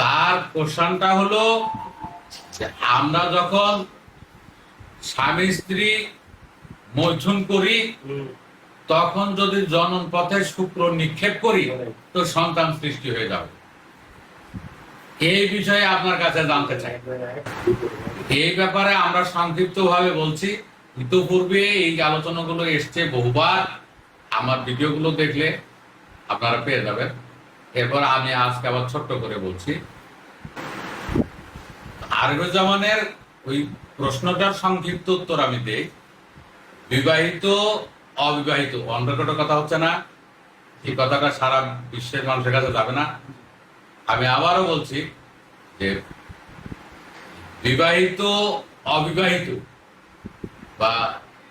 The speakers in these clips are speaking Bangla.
তার কোশ্চানটা হলো আমরা যখন স্বামী স্ত্রী মৈথুন করি তখন যদি জনন পথে শুক্র নিক্ষেপ করি তো সন্তান সৃষ্টি হয়ে যাবে। এই বিষয়ে আপনার কাছে জানতে চাই। এই ব্যাপারে আমরা সংক্ষিপ্ত ভাবে বলছি। ইতিপূর্বে এই আলোচনাগুলো এসছে বহুবার। আমার ভিডিওগুলো দেখলে আপনারা পেয়ে যাবেন। এরপর আমি আজকে আবার ছোট্ট করে বলছি। আরবে জামানের ওই প্রশ্নটার সংক্ষিপ্ত উত্তর আমি দেই। বিবাহিত, অবিবাহিত অন্ধকট কথা হচ্ছে না। এই কথাটা সারা বিশ্বের মানুষের কাছে যাবে না। আমি আবারও বলছি যে বিবাহিত, অবিবাহিত বা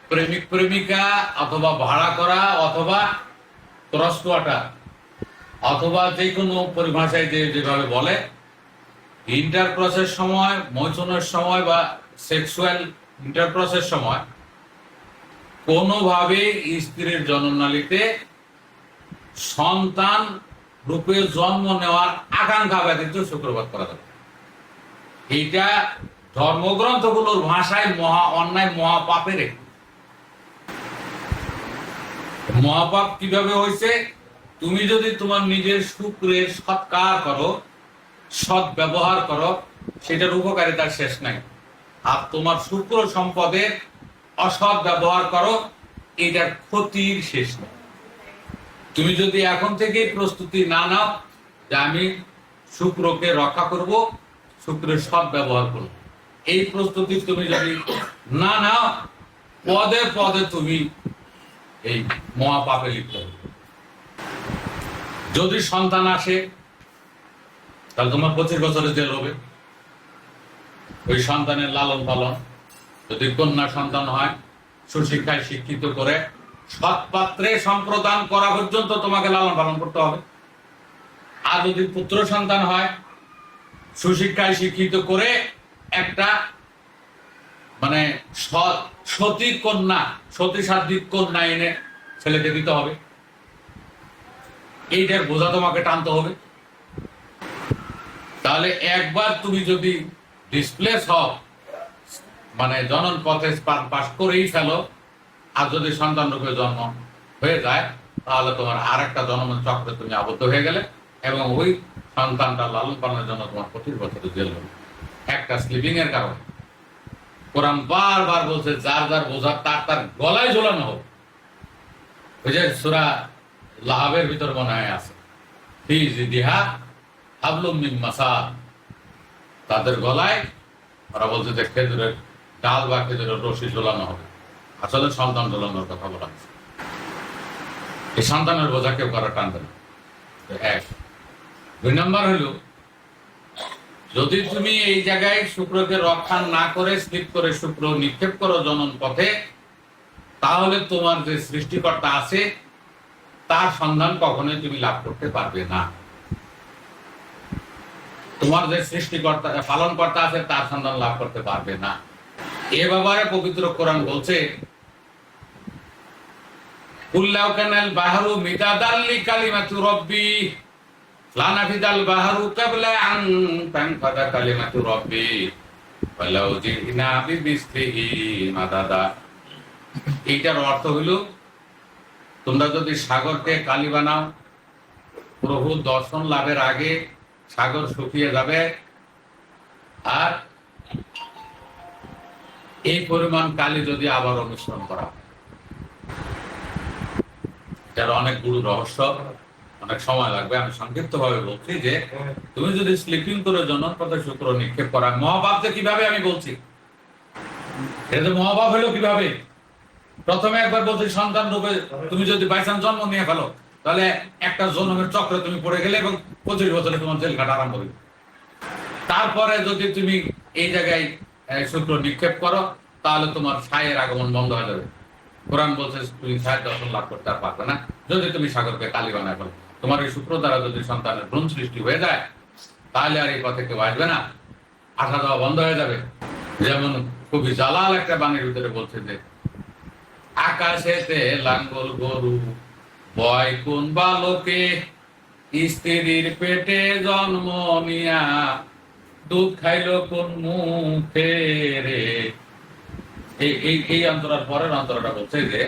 প্রেমিক প্রেমিকা অথবা ভাড়া করা অথবা কোয়ার্টার অথবা যে কোনো পরিভাষায় যে যেভাবে বলে ইন্টারক্রসের সময় মৈথুনের সময় বা সেক্সুয়াল ইন্টারক্রসের সময়, কোনোভাবে স্ত্রীর জননালীতে সন্তান রূপে জন্ম নেওয়ার আকাঙ্ক্ষা ব্যতীত শুক্রপাত করা যাবে। এইটা ধর্মগ্রন্থগুলোর ভাষায় মহা অন্যায় মহাপাপের একটি মহাপাপ কীভাবে হয়েছে? তুমি যদি তোমার নিজের শুক্রের সৎকার করো, সৎ ব্যবহার করো, সেটার উপকারিতার শেষ নাই। আর তোমার শুক্র সম্পদের অসৎ ব্যবহার করো, এটার ক্ষতির শেষ নেই। তুমি যদি এখন থেকেই প্রস্তুতি না নাও, যে আমি শুক্রকে রক্ষা করব, শুক্রের সৎ ব্যবহার করব। এই প্রস্তুতি তুমি যদি না নাও, পদে পদে তুমি এই মহাপাপে লিপ্ত। হবে যদি সন্তান আসে, তাহলে তোমার পঁচিশ বছরের জেল হবে। ওই সন্তানের লালন পালন। যদি কন্যা সন্তান হয়, সুশিক্ষায় শিক্ষিত করে সৎ পাত্রে সম্প্রদান করা পর্যন্ত তোমাকে লালন পালন করতে হবে। আর যদি পুত্র সন্তান হয়, সুশিক্ষায় শিক্ষিত করে একটা মানে সতী কন্যা, সতী সাধ্বিক কন্যা এনে ছেলেকে দিতে হবে। এইটার বোঝা তোমাকে টানতে হবে। তাহলে একবার তুমি যদি ডিসপ্লেস হও মানে জনন পথে পা- পাশ করেই ফেলো, আর যদি সন্তান রূপে জন্ম হয়ে যায়, তাহলে তোমার আর একটা জন্ম চক্রে তুমি আবদ্ধ হয়ে গেলে এবং ওই সন্তানটা লালন পালনের জন্য তোমার পঁচিশ বছরের জেল হবে একটা স্লিপিং এর কারণে। কোরআন বারবার বলছে, যার যার বোঝা তার তার গলায় ঝোলানো হোক। ওই যে সুরা লাহাবের ভিতর মনে হয় আছে। মাসাদ তাদের গলায় ওরা বলছে যে খেজুরের ডাল বা খেজুরের রশি ঝোলানো হবে। আসলে সন্তান ঝোলানোর কথা বলা হচ্ছে এই সন্তানের বোঝা কেউ করা টানবে না। এক। দুই নম্বর হলো যদি তুমি এই জায়গায় শুক্রকে রক্ষা না করে, স্লিপ করে শুক্র নিক্ষেপ করো জনন পথে, তাহলে তোমার যে সৃষ্টিকর্তা আছে, তার সন্ধান কখনোই তুমি লাভ করতে পারবে না। তোমার যে সৃষ্টিকর্তা পালন কর্তা আছে, তার সন্ধান লাভ করতে পারবে না। এ ব্যাপারে পবিত্র কোরআন বলছে, কুল্লাউ কানাল বাহরু মিদাদাল্লি কালিমাতু রব্বি। লানাফিদাল এইটার অর্থ হইল তোমরা যদি সাগরকে কালি বানাও প্রভু দর্শন লাভের আগে সাগর শুকিয়ে যাবে। আর এই পরিমাণ কালি যদি আবার অনুসরণ করা যার অনেক গুরু রহস্য। অনেক সময় লাগবে। আমি সংক্ষিপ্ত ভাবে বলছি যে, তুমি যদি স্লিপিং করে জনন শুক্র নিক্ষেপ করা মহাপাপ যে কীভাবে আমি বলছি? এটা মহাপাপ হলো কীভাবে? প্রথমে একবার বলছি, সন্তান রূপে তুমি যদি বাইচান জন্ম নিয়ে ফেলো, তাহলে একটা জন্মের চক্রে তুমি পড়ে গেলে এবং পঁচিশ বছরে তোমার জেল কাটা আরম্ভ হবে। তারপরে যদি তুমি এই জায়গায় শুক্র নিক্ষেপ করো, তাহলে তোমার ছায়ের আগমন বন্ধ হয়ে যাবে। কোরআন বলছে, তুমি ছায়ের দর্শন লাভ করতে আর পারবে না। যদি তুমি সাগরকে কালি বানায় ফেলো। তোমার এই শুক্র দ্বারা যদি সন্তানের ভ্রূণ সৃষ্টি হয়ে যায়, তাহলে আর এই পথে কেউ আসবে না। আসা যাওয়া বন্ধ হয়ে যাবে। যেমন কবি জালাল একটা বাণীর ভিতরে বলছে যে, আকাশেতে লাঙ্গল গরু, বয় কোন বালকে, স্ত্রীর পেটে জন্ম নিয়া, দুধ খাইল কোন মুখে রে। এই এই অন্তরার পরের অন্তরটা বলছে যে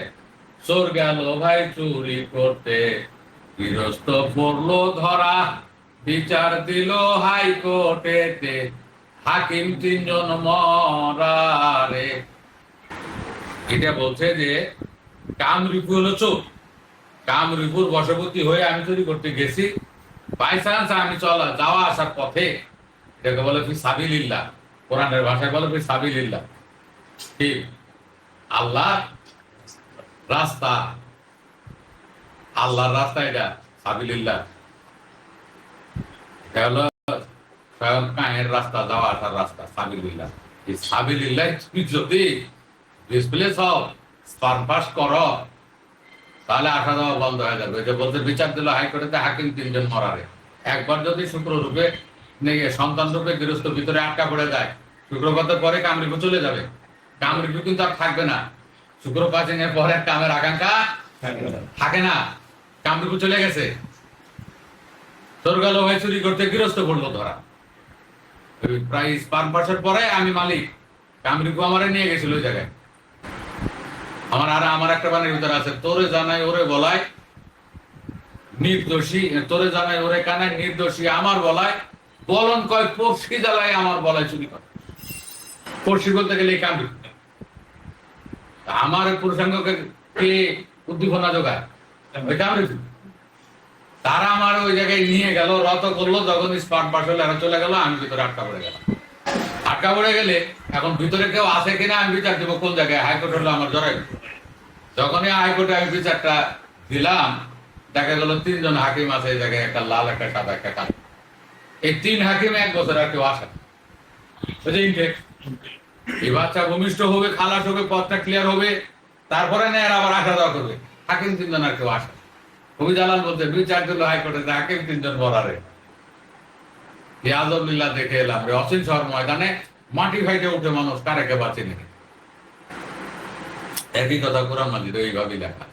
চোর গেল ভাই চুরি করতে গৃহস্থ পড়ল ধরা, বিচার দিল হাইকোর্টেতে। হাকিম তিনজন মরারে। এটা বলছে যে, কামরিপু হলো কামরিপুর বশবর্তী হয়ে আমি চুরি করতে গেছি। বাই চান্স আমি চলা, যাওয়া আসার পথে, এটাকে বলে ফি সাবিলিল্লা কোরআনের ভাষায় বলে ফি সাবিলিল্লা ঠিক আল্লাহ রাস্তা আল্লাহর রাস্তা এটা সাবিলিল্লাহ। এটা হলো স্বয়ং কায়ের রাস্তা যাওয়া আসার রাস্তা এই যদি ডিসপ্লেস হও করো তাহলে আসা যাওয়া বন্ধ হয়ে যাবে। যে বলতে বিচার দিল হাইকোর্টে হাকিম তিনজন মরারে। একবার যদি শুক্র রূপে নিয়ে সন্তান রূপে গৃহস্থ ভিতরে আটকা পড়ে যায় শুক্রপাতের পরে কামরিপু চলে যাবে। কামরিপু কিন্তু আর থাকবে না। শুক্র পাচিং এর পরে কামের আকাঙ্ক্ষা থাকে না। কামরিপু চলে গেছে। তোর ভাই চুরি করতে গৃহস্থ পড়ল ধরা। প্রায় স্পার্ম পাসের পরে আমি মালিক। কামরিপু আমারে নিয়ে গেছিল ওই জায়গায়। আমার আর আমার একটা বানের ভিতরে আছে। তোরে জানাই, ওরে বলায় নির্দোষী, তোরে জানাই, ওরে কানায় নির্দোষী আমার বলায় বলন কয়, পড়শি জ্বালায় আমার বলায় চুরি করে। পড়শি বলতে গেলে এই আমার কে উদ্দীপনা যোগায়? তারা আমার ওই জায়গায় নিয়ে গেল, রত করল, যখন স্পার্ট পাস হলে এরা চলে গেল, আমি ভিতরে আটকা পড়ে গেলাম। আটকা পড়ে গেলে এখন ভিতরে কেউ আছে কিনা আমি বিচার দেবো, কোন জায়গায়? হাইকোর্ট হলো আমার জড়াই যখনই হাইকোর্টে আমি বিচারটা দিলাম, দেখা গেল তিনজন হাকিম আছে এই জায়গায়, একটা লাল, একটা সাদা, একটা কালো। এই তিন হাকিম এক বছর আর কেউ আসে না। এই বাচ্চা ভূমিষ্ঠ হবে, খালাস হবে, পথটা ক্লিয়ার হবে, তারপরে নেয় আবার আসা যাওয়া করবে। হাকিম তিনজন আর কেউ আসে না। কবি জালাল বলতে বিচার দিল হাইকোর্টে হাকিম তিনজন বলারে আজমুল্লাহ দেখে এলাম রে, অসীম শহর ময়দানে মাটি ফাইটে উঠে মানুষ কারেকে বাঁচে নাকি? একই কথা কোরআন মাজিদ এইভাবেই লেখা।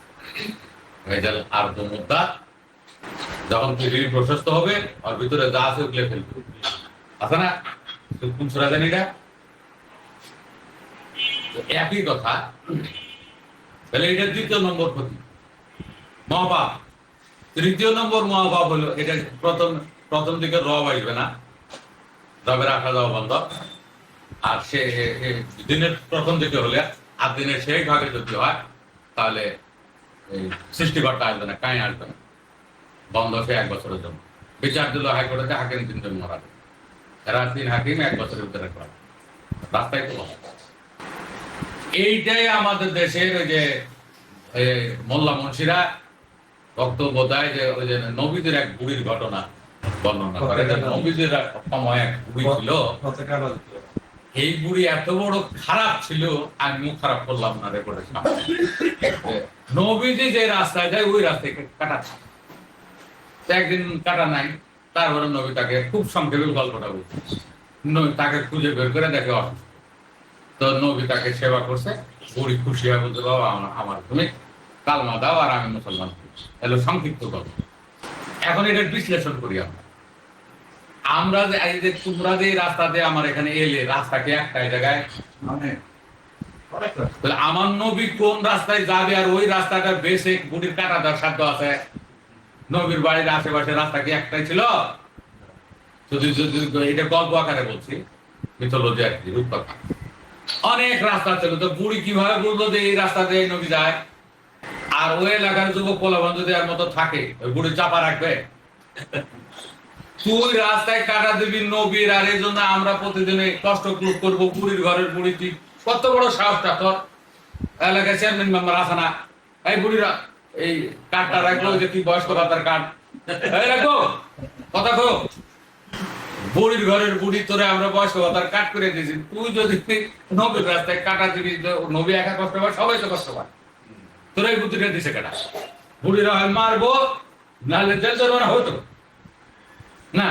ভেজাল আর মুদ্রা যখন পৃথিবী প্রশস্ত হবে, আর ভিতরে যা আছে উঠলে ফেলবে। আছে না, কোন সুরা জানি এটা? একই কথা, তাহলে এটা দ্বিতীয় নম্বর ক্ষতি মহাপাপ। তৃতীয় নম্বর মহাপাপ হলো এটা প্রথম প্রথম দিকে রব আসবে না। রবের আসা যাওয়া বন্ধ। আর সে দিনের প্রথম দিকে হলে আর দিনের সেই ভাগে যদি হয়, তাহলে সৃষ্টিকর্তা আসবে না কাই আসবে না। বন্ধ সে এক বছরের জন্য। বিচার দিল হাইকোর্টে হাকিম তিনজন মরা তিন হাকিম এক বছরের ভিতরে করা রাস্তায় তো এইটাই আমাদের দেশের যে মোল্লা মুন্সিরা বক্তব্য দেয় যে ওই যে নবীদের এক বুড়ির ঘটনা বর্ণনা করে। নবীদের সময় এক বুড়ি ছিল। এই বুড়ি এত বড় খারাপ ছিল আমি খারাপ করলাম না নবীজি যে রাস্তায় যায় ওই রাস্তায় কাটা একদিন কাটা নাই তারপরে নবী তাকে খুব সংক্ষেপে গল্পটা বলছে। নবী তাকে খুঁজে বের করে দেখে অসুস্থ। তো নবী তাকে সেবা করছে বুড়ি খুশি হয়ে বলতে বাবা আমার- তুমি কালমা দাও আর আমি মুসলমান। এলো সংক্ষিপ্ত গল্প এখন এটার বিশ্লেষণ করি আমরা। আমরা যে তোমরা যে এই রাস্তা দিয়ে আমার এখানে এলে, রাস্তাকে জায়গায় তাহলে আমার নবী কোন রাস্তায় যাবে আর ওই রাস্তাটা সাধ্য আছে? নবীর বাড়ির আশেপাশে রাস্তা কি একটাই ছিল? যদি যদি এটা গল্প আকারে বলছি, মিথোলজি আর কি, রূপকথা। অনেক রাস্তা ছিল। তো বুড়ি কীভাবে বুঝলো যে এই রাস্তা দিয়ে নবী যায়? আর ওই এলাকার যুবক পোলাবন যদি আর মতো থাকে, ওই বুড়ি চাপা রাখবে? তুই রাস্তায় কাটা দিবি নবীর, আর এই জন্য আমরা প্রতিদিন কষ্ট ক্লুপ করব, বুড়ির ঘরের বুড়ি তুই। কত বড় সাহসটা তোর? এলাকায় চেয়ারম্যান মেম্বার আছে না? এই বুড়িরা, এই কার্ডটা রাখল যে তুই বয়স্ক ভাতার কার্ড রাখো, কথা কো বুড়ির ঘরের বুড়ি তোরে আমরা বয়স্ক ভাতার কাট করে দিয়েছি। তুই যদি নবীর রাস্তায় কাটা দিবি নবী একা কষ্ট পায়, সবাই তো কষ্ট পায়। তোর এই বুদ্ধিটা দিছে কাটা বুড়িরা হয় মারবো, নাহলে জেল না,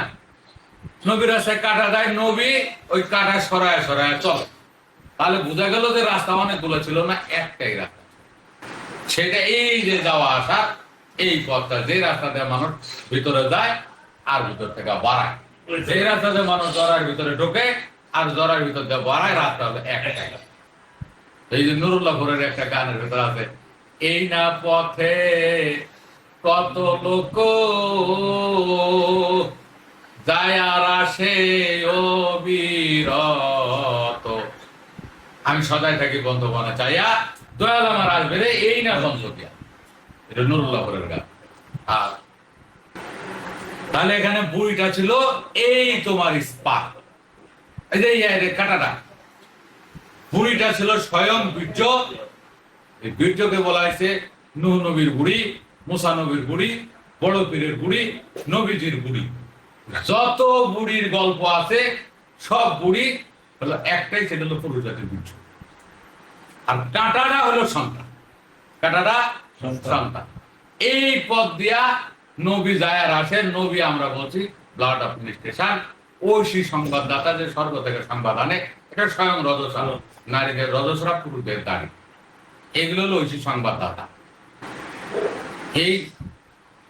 নবীর রাস্তায় কাটা দেয় নবী, ওই কাটা সরায় সরায় চলে। তাহলে বোঝা গেল যে রাস্তা অনেকগুলো ছিল না, একটাই রাস্তা। সেটা এই যে যাওয়া আসা এই পথটা যে রাস্তা দিয়ে মানুষ ভিতরে যায়, আর ভিতর থেকে বাড়ায়। যে রাস্তা দিয়ে মানুষ জরার ভিতরে ঢোকে, আর জরার ভিতর দিয়ে বাড়ায়, রাস্তা হলো একটাই। এই যে নুরুল্লাহপুরের একটা গানের ভিতরে আছে এই না পথে কত লোক যায় আর আসে অবিরত আমি সদাই থাকি বন্ধুবানা চাইয়া দয়াল আমার আসবে রে, এই না বন্ধ দিয়া। এটা নুরুল্লাহপুরের গান। আর তাহলে এখানে বুড়িটা ছিল, এই তোমার স্পা এই যে কাটাটা। বুড়িটা ছিল স্বয়ং বীর্য এই বীর্যকে বলা হয়েছে নুহ নবীর বুড়ি মুসা নবীর বুড়ি বড় পীরের বুড়ি নবীজির বুড়ি। যত বুড়ির গল্প আছে সব বুড়ি হলো একটাই সেটা হলো পুরুষ জাতির বীর্য আর কাঁটাটা হলো সন্তান। কাঁটাটা সন্তান। এই পথ দিয়া নবী যায় আর আসে নবী আমরা বলছি ব্লাড অফ স্টেশন ঐশী সংবাদদাতা যে স্বর্গ থেকে সংবাদ আনে এটা স্বয়ং রজসরা নারীদের রজসরা পুরুষদের দাঁড়ি। এগুলো হলো ঐশী সংবাদদাতা। এই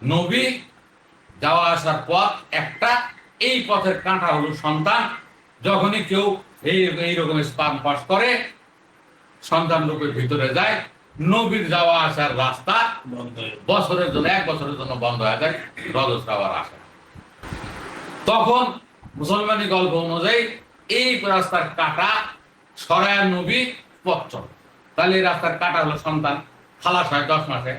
নবী যাওয়া আসার পথ একটা এই পথের কাঁটা হলো সন্তান। যখনই কেউ এই এইরকম স্পাম পাস করে সন্তান রূপের ভিতরে যায় নবীর যাওয়া আসার রাস্তা বছরের জন্য এক বছরের জন্য বন্ধ হয়ে যায় রজস্রাবার আসে না। তখন মুসলমানি গল্প অনুযায়ী এই রাস্তার কাটা সরায় নবী পথ চলে। তাহলে এই রাস্তার কাটা হলো সন্তান খালাস হয় দশ মাসে।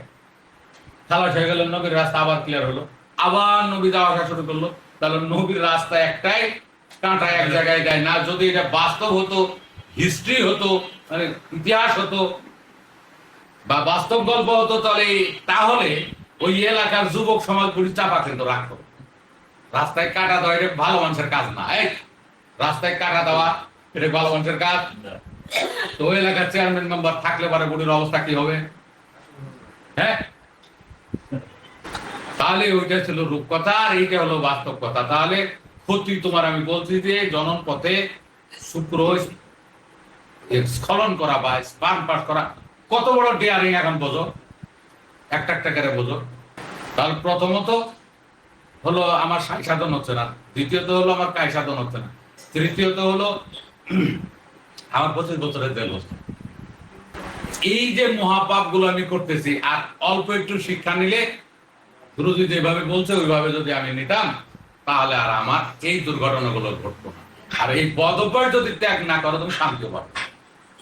খালাস হয়ে গেল নবীর রাস্তা আবার ক্লিয়ার হলো। আবার নবী যাওয়া আসা শুরু করল। তাহলে নবীর রাস্তা একটাই কাঁটা এক জায়গায় যায় না। যদি এটা বাস্তব হতো হিস্ট্রি হতো মানে ইতিহাস হতো বা বাস্তব গল্প হতো তাহলে তাহলে ওই এলাকার যুবক সমাজ পুলিশ চাপা কিন্তু রাখতো রাস্তায় কাটা দেওয়া এটা ভালো মানুষের কাজ না রাস্তায় কাটা দেওয়া এটা ভালো মানুষের কাজ। তো ওই এলাকার চেয়ারম্যান মেম্বার থাকলে অবস্থা কি হবে? হ্যাঁ? তাহলে ওইটা ছিল রূপকথা আর এইটা হলো বাস্তব কথা। তাহলে ক্ষতি তোমার আমি বলছি যে জনন পথে শুক্র স্খলন করা বা স্পান পাস করা, কত বড় ডেয়ারিং এখন বোঝো? একটা একটা করে বোঝো। তাহলে প্রথমত হলো আমার সাধন হচ্ছে না। দ্বিতীয়ত হলো আমার কায় সাধন হচ্ছে না। তৃতীয়ত হলো আমার পঁচিশ বছরের হচ্ছে এই যে মহাপাপগুলো আমি করতেছি আর অল্প একটু শিক্ষা নিলে গুরুজি যেভাবে বলছে ওইভাবে যদি আমি নিতাম তাহলে আর আমার এই দুর্ঘটনাগুলো ঘটতো না। আর এই বদ অভ্যাস যদি ত্যাগ না করো তুমি শান্তি পাবে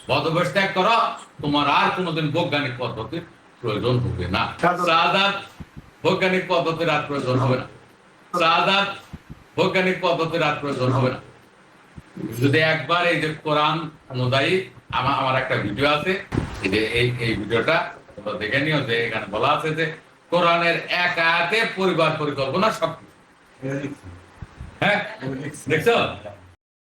বদ অভ্যাস ত্যাগ করো তোমার আর কোনোদিন বৈজ্ঞানিক পদ্ধতির প্রয়োজন হবে না। সাদাত বৈজ্ঞানিক পদ্ধতির আর প্রয়োজন হবে না। সাদাত বৈজ্ঞানিক পদ্ধতির আর প্রয়োজন হবে না। যদি একবার এই যে কোরআন অনুযায়ী আমার আমার একটা ভিডিও আছে যে এই এই ভিডিওটা তোমরা দেখে নিও যে এখানে বলা আছে যে কোরআনের এক আয়াতে পরিবার পরিকল্পনা সব হ্যাঁ? দেখছ?